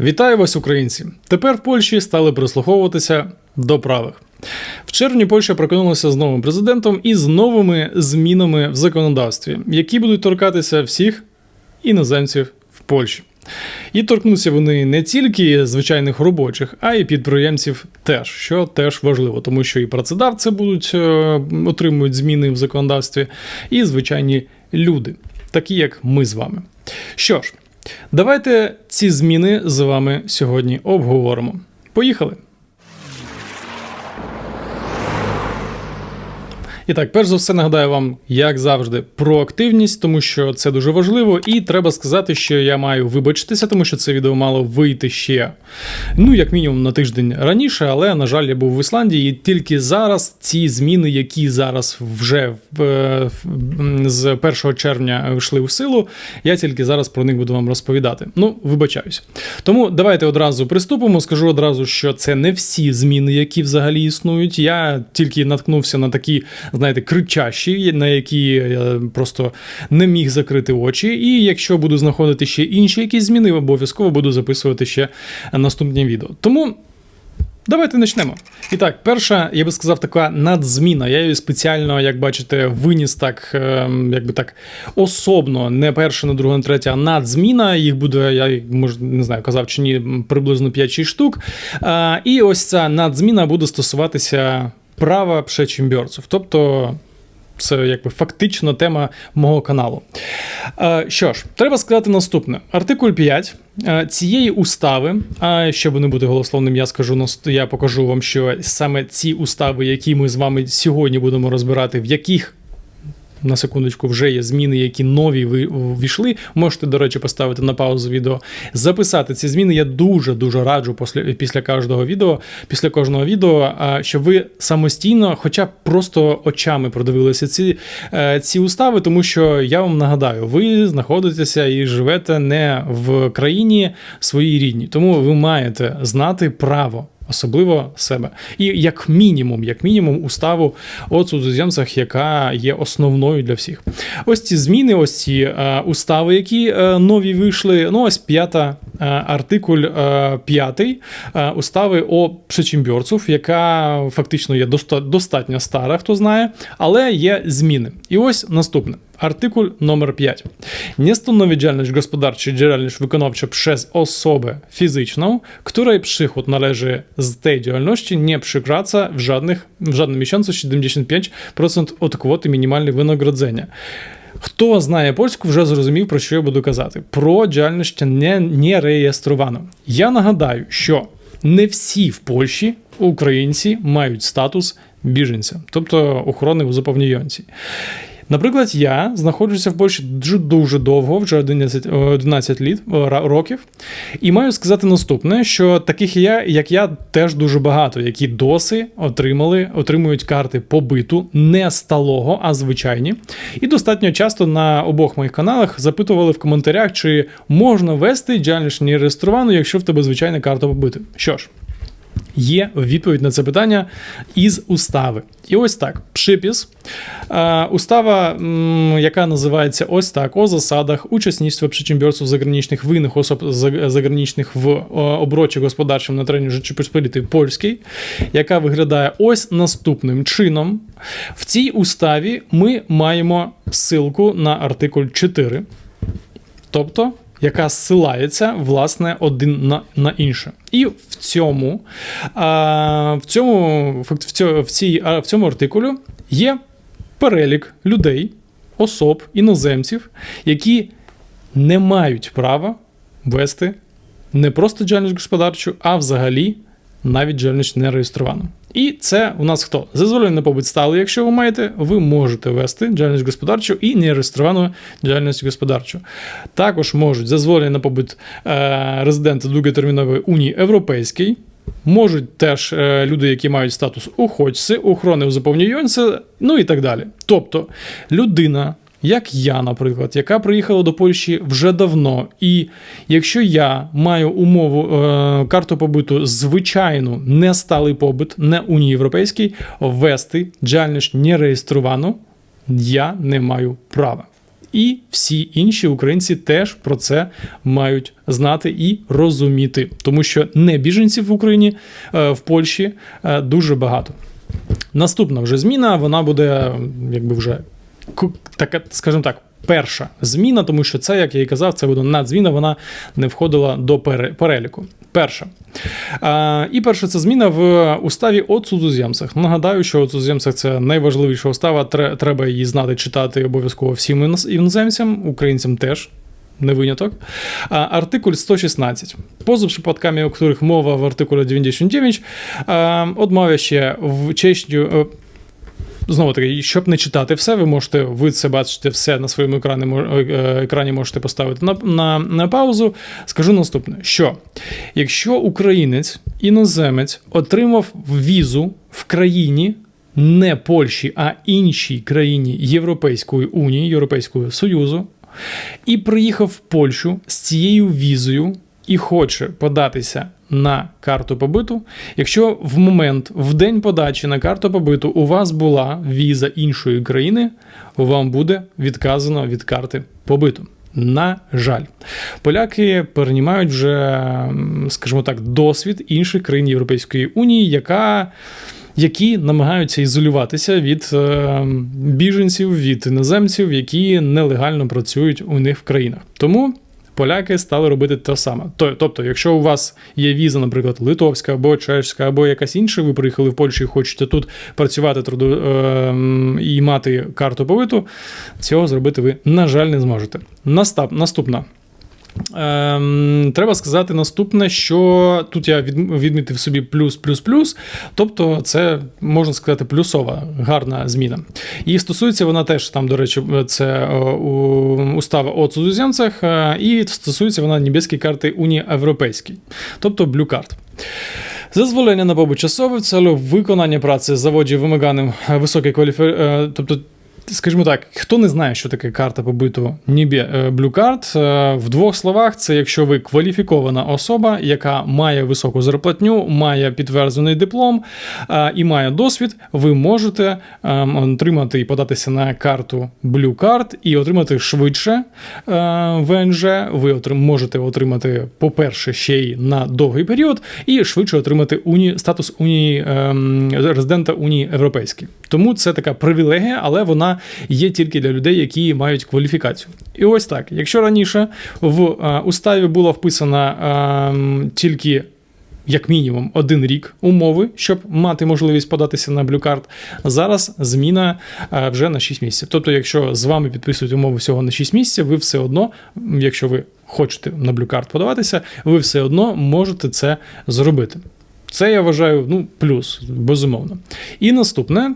Вітаю вас, українці! Тепер в Польщі стали прислуховуватися до правих. В червні Польща прокинулася з новим президентом і з новими змінами в законодавстві, які будуть торкатися всіх іноземців в Польщі. І торкнуться вони не тільки звичайних робочих, а й підприємців теж, що теж важливо, тому що і працедавці будуть е, отримують зміни в законодавстві, і звичайні люди, такі як ми з вами. Що ж, давайте ці зміни з вами сьогодні обговоримо. Поїхали! І так, перш за все, нагадаю вам, як завжди, про активність, тому що це дуже важливо, і треба сказати, що я маю вибачитися, тому що це відео мало вийти ще, ну, як мінімум, на тиждень раніше, але, на жаль, я був в Ісландії, і тільки зараз ці зміни, які зараз вже в- з 1 червня йшли в силу, я тільки зараз про них буду вам розповідати. Ну, вибачаюся. Тому давайте одразу приступимо. Скажу одразу, що це не всі зміни, які взагалі існують. Я тільки наткнувся на такі, знаєте, кричащі, на які я просто не міг закрити очі. І якщо буду знаходити ще інші якісь зміни, обов'язково буду записувати ще наступні відео. Тому. Давайте почнемо. І так, перша, я би сказав, така надзміна. Я її спеціально, як бачите, виніс так, ем, якби так особно, не перша, не друга, не третя, а надзміна. Їх буде, я може, не знаю, казав чи ні, приблизно 5-6 штук. А, і ось ця надзміна буде стосуватися права пшечімбьорців. Тобто. Це якби фактично тема мого каналу. Е, Що ж, треба сказати наступне: артикуль 5 е, цієї устави. А щоб не бути голословним, я скажу я покажу вам, що саме ці устави, які ми з вами сьогодні будемо розбирати, в яких. На секундочку, вже є зміни, які нові ви ввійшли. Можете, до речі, поставити на паузу відео, записати ці зміни. Я дуже дуже раджу після, після кожного відео, після кожного відео, щоб ви самостійно, хоча б просто очами продивилися ці, е, ці устави, тому що я вам нагадаю, ви знаходитеся і живете не в країні своїй рідній, тому ви маєте знати право. Особливо себе. І як мінімум, як мінімум, уставу о цудземцях, яка є основною для всіх. Ось ці зміни, ось ці е, устави, які е, нові вийшли. Ну, ось п'ята е, артикуль е, п'ятий е, устави о пшечімбьорців, яка фактично є доста- достатньо стара, хто знає, але є зміни. І ось наступне. Артикуль номер 5. Nie stanowi działalność gospodarcza działalność wykonawcza przez osobę fizyczną, której przychód należy z tej działalności nie przekracza w, żadnych, w żadnym miesiącu 75% od kwoty мінімального винагородження. Хто знає польську, вже зрозумів, про що я буду казати. Про діяльність не, не реєстровано. Я нагадаю, що не всі в Польщі українці мають статус біженця, тобто охорони у заповнюєнці. Наприклад, я знаходжуся в Польщі дуже дуже довго, вже 11, 11 літ, ра- років, і маю сказати наступне: що таких я, як я, теж дуже багато, які досі отримали, отримують карти побиту не сталого, а звичайні. І достатньо часто на обох моїх каналах запитували в коментарях, чи можна вести діяльність нереєстровану, якщо в тебе звичайна карта побиту. Що ж. Є відповідь на це питання із устави. І ось так. Е, Устава, яка називається ось так: о засадах учасництва przedsiębiorców zagranicznych в innych особ заграничних в обороті господарчому на терені Rzeczypospolitej Польській, яка виглядає ось наступним чином. В цій уставі ми маємо ссылку на артикуль 4, тобто яка ссилається власне один на, на інше. І в цьому, в цьому, в цій, в цьому артикулю є перелік людей, особ, іноземців, які не мають права вести не просто діяльність господарчу, а взагалі навіть діяльність не реєстровано. І це у нас хто? Зазволення на побут стали, якщо ви маєте, ви можете вести діяльність господарчу і нереєстровану діяльність господарчу. Також можуть зазволення на побут е, резидента довготермінової Унії Європейській. Можуть теж е, люди, які мають статус уходьці, охорони заповнюються, ну і так далі. Тобто людина, як я, наприклад, яка приїхала до Польщі вже давно, і якщо я маю умову е, карту побиту звичайну, не сталий побит, не Унії Європейській, ввести діяльність не реєстровану, я не маю права. І всі інші українці теж про це мають знати і розуміти, тому що не біженців в Україні е, в Польщі е, дуже багато. Наступна вже зміна, вона буде якби вже така, скажімо так. Перша зміна, тому що це, як я і казав, це буде надзміна, вона не входила до переліку. Перша. А, і перша це зміна в уставі о цудземцях. Нагадаю, що о цудземцях це найважливіша устава. Треба її знати, читати обов'язково всім іноземцям, українцям теж. Не виняток. Артикуль 116. Поза przypadkami, o których mowa w artykule 99, а, odmawia się w чесню е, Знову таки, щоб не читати все, ви можете, ви це бачите все на своєму екрані, е, екрані можете поставити на, на, на паузу. Скажу наступне: що якщо українець, іноземець отримав візу в країні не Польщі, а іншій країні Європейської Унії, Європейського Союзу, і приїхав в Польщу з цією візою і хоче податися на карту побиту, якщо в момент, в день подачі на карту побиту у вас була віза іншої країни, вам буде відказано від карти побиту. На жаль, поляки переймають вже, скажімо так, досвід інших країн Європейської Унії, яка які намагаються ізолюватися від е, біженців, від іноземців, які нелегально працюють у них в країнах. Тому поляки стали робити те саме. Тобто, якщо у вас є віза, наприклад, литовська або чешська, або якась інша, ви приїхали в Польщу і хочете тут працювати труду, е, і мати карту побиту, цього зробити ви, на жаль, не зможете. Настав, наступна. Ем, треба сказати наступне, що тут я відмітив собі плюс, плюс, плюс. Тобто, це можна сказати плюсова гарна зміна. І стосується вона теж там, до речі, це е, устава о цудземцях, е, і стосується вона небеської карти Унії Європейській, тобто Blue Card. Зезволення на побут часовий в цілу виконання праці в заводі вимаганим е, високої кваліфікації, тобто Скажімо так, хто не знає, що таке карта побиту Нібі е, Blue Card, е, в двох словах, це якщо ви кваліфікована особа, яка має високу зарплатню, має підтверджений диплом е, і має досвід, ви можете е, отримати і податися на карту Card і отримати швидше е, ВНЖ. Ви можете отримати, по-перше, ще й на довгий період, і швидше отримати уні, статус унії ем, резидента Унії Європейської. Тому це така привілегія, але вона є тільки для людей, які мають кваліфікацію. І ось так. Якщо раніше в е, уставі була вписана ем, тільки. Як мінімум один рік умови, щоб мати можливість податися на Card. Зараз зміна е, вже на 6 місяців. Тобто, якщо з вами підписують умови всього на 6 місяців, ви все одно, якщо ви хочете на Card подаватися, ви все одно можете це зробити. Це я вважаю ну, плюс, безумовно. І наступне,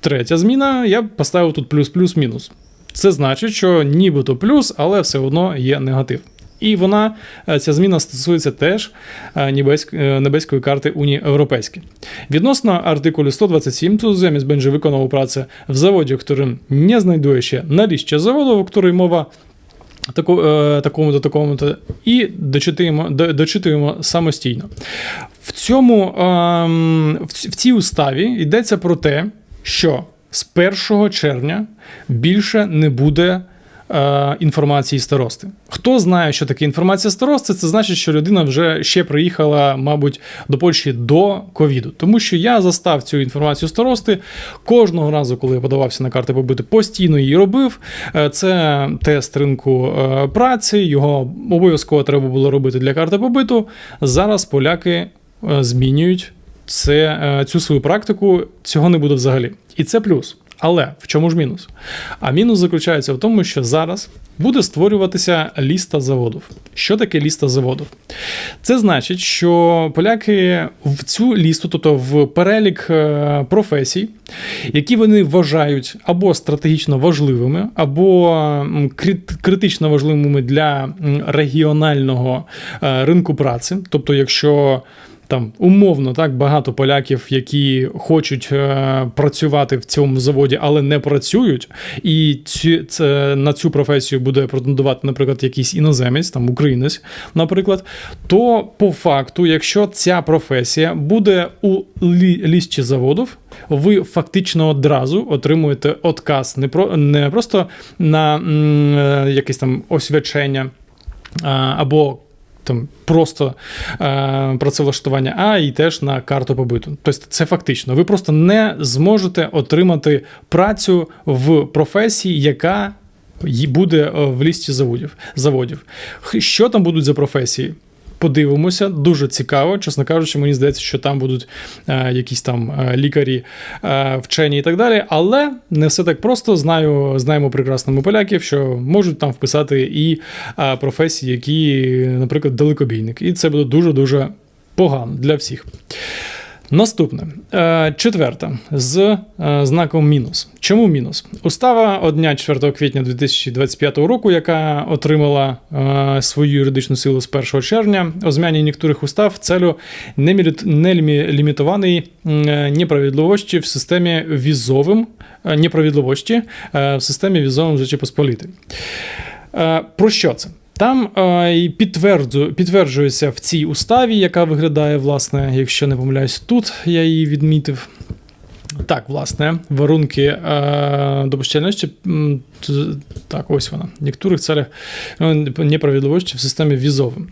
третя зміна, я поставив тут плюс-плюс-мінус. Це значить, що нібито плюс, але все одно є негатив. І вона, е, ця зміна стосується теж е, е, небеської карти Унії Європейської. Відносно артикулю 127, тут замість będzie виконував працю в заводі, в не знайдує ще наліжчя заводу, в której мова таку, такому-то, такому-то, і дочитуємо, дочитуємо самостійно. В цьому в цій уставі йдеться про те, що з 1 червня більше не буде. е, Інформації старости. Хто знає, що таке інформація старости, це значить, що людина вже ще приїхала, мабуть, до Польщі до ковіду. Тому що я застав цю інформацію старости кожного разу, коли я подавався на карти побити, постійно її робив. Е, Це тест ринку е, праці, його обов'язково треба було робити для карти побиту. Зараз поляки змінюють це, е, цю свою практику, цього не буде взагалі. І це плюс. Але в чому ж мінус? А мінус заключається в тому, що зараз буде створюватися ліста заводів. Що таке ліста заводів? Це значить, що поляки в цю лісту, тобто в перелік е, професій, які вони вважають або стратегічно важливими, або критично важливими для регіонального е, ринку праці. Тобто, якщо там умовно так багато поляків, які хочуть е, працювати в цьому заводі, але не працюють, і ці, це, на цю професію буде претендувати, наприклад, якийсь іноземець, там українець, наприклад, то по факту, якщо ця професія буде у лі, лісті заводів, ви фактично одразу отримуєте отказ не про не просто на м, е, якесь там освячення або там просто е, працевлаштування, а і теж на карту побиту. Тобто це фактично. Ви просто не зможете отримати працю в професії, яка буде е, в лісті заводів. заводів. Що там будуть за професії? Подивимося, дуже цікаво. Чесно кажучи, мені здається, що там будуть е, якісь там е, лікарі, е, вчені і так далі. Але не все так просто. Знаю, знаємо прекрасно ми поляків, що можуть там вписати і професії, які, наприклад, далекобійник. І це буде дуже дуже погано для всіх. Наступне Е, четверта з е, знаком мінус. Чому мінус? Устава од дня 4 квітня 2025 року, яка отримала е, свою юридичну силу з 1 червня, о зміні некоторих устав целю нелімітованої неправідливості в системі візовим неправідливості е, в системі візовим Речі Посполітої. Е, Про що це? Там е, підтверджу, підтверджується в цій уставі, яка виглядає, власне, якщо не помиляюсь, тут я її відмітив. Так, власне, варунки е, допущальності. Так, ось вона. Некоторих целях неправідливості в системі візовим.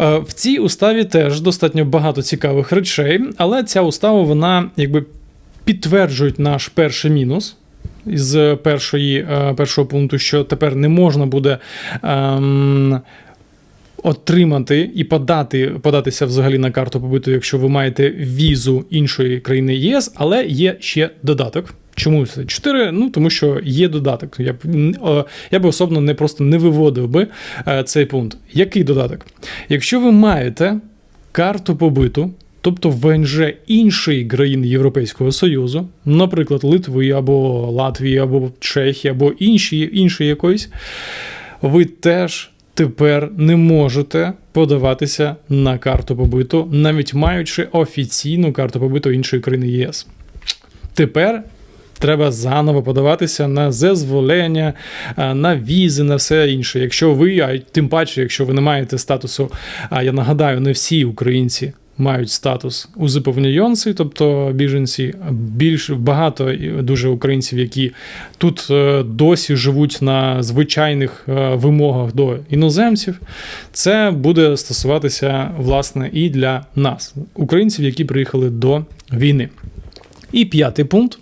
Е, в цій уставі теж достатньо багато цікавих речей, але ця устава, вона якби підтверджує наш перший мінус. З першої, е, першого пункту, що тепер не можна буде ем, отримати і подати, податися взагалі на карту побиту, якщо ви маєте візу іншої країни ЄС, але є ще додаток. Чому це 4? Ну тому що є додаток. Я б я би особливо не просто не виводив би е, цей пункт. Який додаток? Якщо ви маєте карту побиту, тобто ВНЖ іншої країни Європейського Союзу, наприклад, Литви або Латвії, або Чехії, або інші, іншої якоїсь, ви теж тепер не можете подаватися на карту побиту, навіть маючи офіційну карту побиту іншої країни ЄС. Тепер треба заново подаватися на зазволення, на візи, на все інше. Якщо ви, а тим паче, якщо ви не маєте статусу, а я нагадаю, не всі українці. Мають статус узиповнюйонці, тобто біженці. Більш багато дуже українців, які тут е, досі живуть на звичайних е, вимогах до іноземців. Це буде стосуватися власне і для нас, українців, які приїхали до війни. І п'ятий пункт.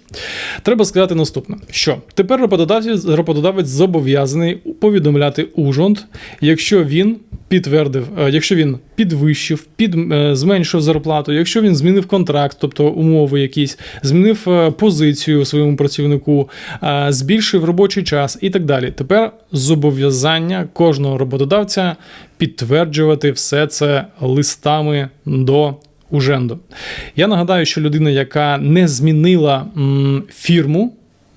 Треба сказати наступне: що тепер роботодавець, зобов'язаний повідомляти ужонт, якщо він підтвердив, е, якщо він підвищив, під, е, зменшив зарплату, якщо він змінив контракт, тобто умови якісь, змінив е, позицію своєму працівнику, збільшив робочий час і так далі. Тепер зобов'язання кожного роботодавця підтверджувати все це листами до Уженду. Я нагадаю, що людина, яка не змінила м, фірму,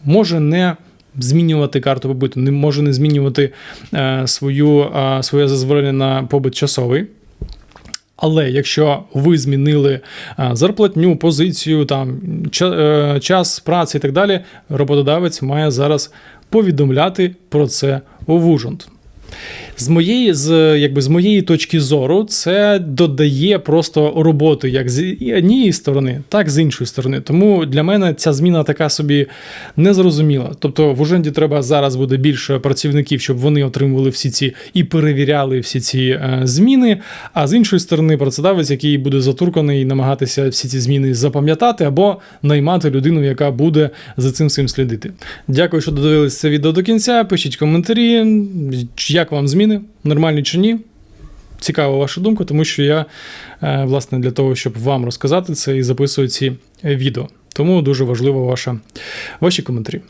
може не змінювати карту побиту, не може не змінювати е, свою, е, своє зазволення на побит часовий. Але якщо ви змінили е, зарплатню, позицію, там, е, час праці і так далі, роботодавець має зараз повідомляти про це у Вужонт. З моєї, з, якби, з моєї точки зору, це додає просто роботи як з однієї сторони, так з іншої сторони. Тому для мене ця зміна така собі незрозуміла. Тобто в Уженді треба зараз буде більше працівників, щоб вони отримували всі ці і перевіряли всі ці е, зміни. А з іншої сторони, працедавець, який буде затурканий намагатися всі ці зміни запам'ятати або наймати людину, яка буде за цим всім слідити. Дякую, що додивились це відео до кінця. Пишіть коментарі, як вам зміни, нормальні чи ні. Цікава ваша думка, тому що я, е, власне, для того, щоб вам розказати це і записую ці е, відео. Тому дуже важливо ваша, ваші коментарі.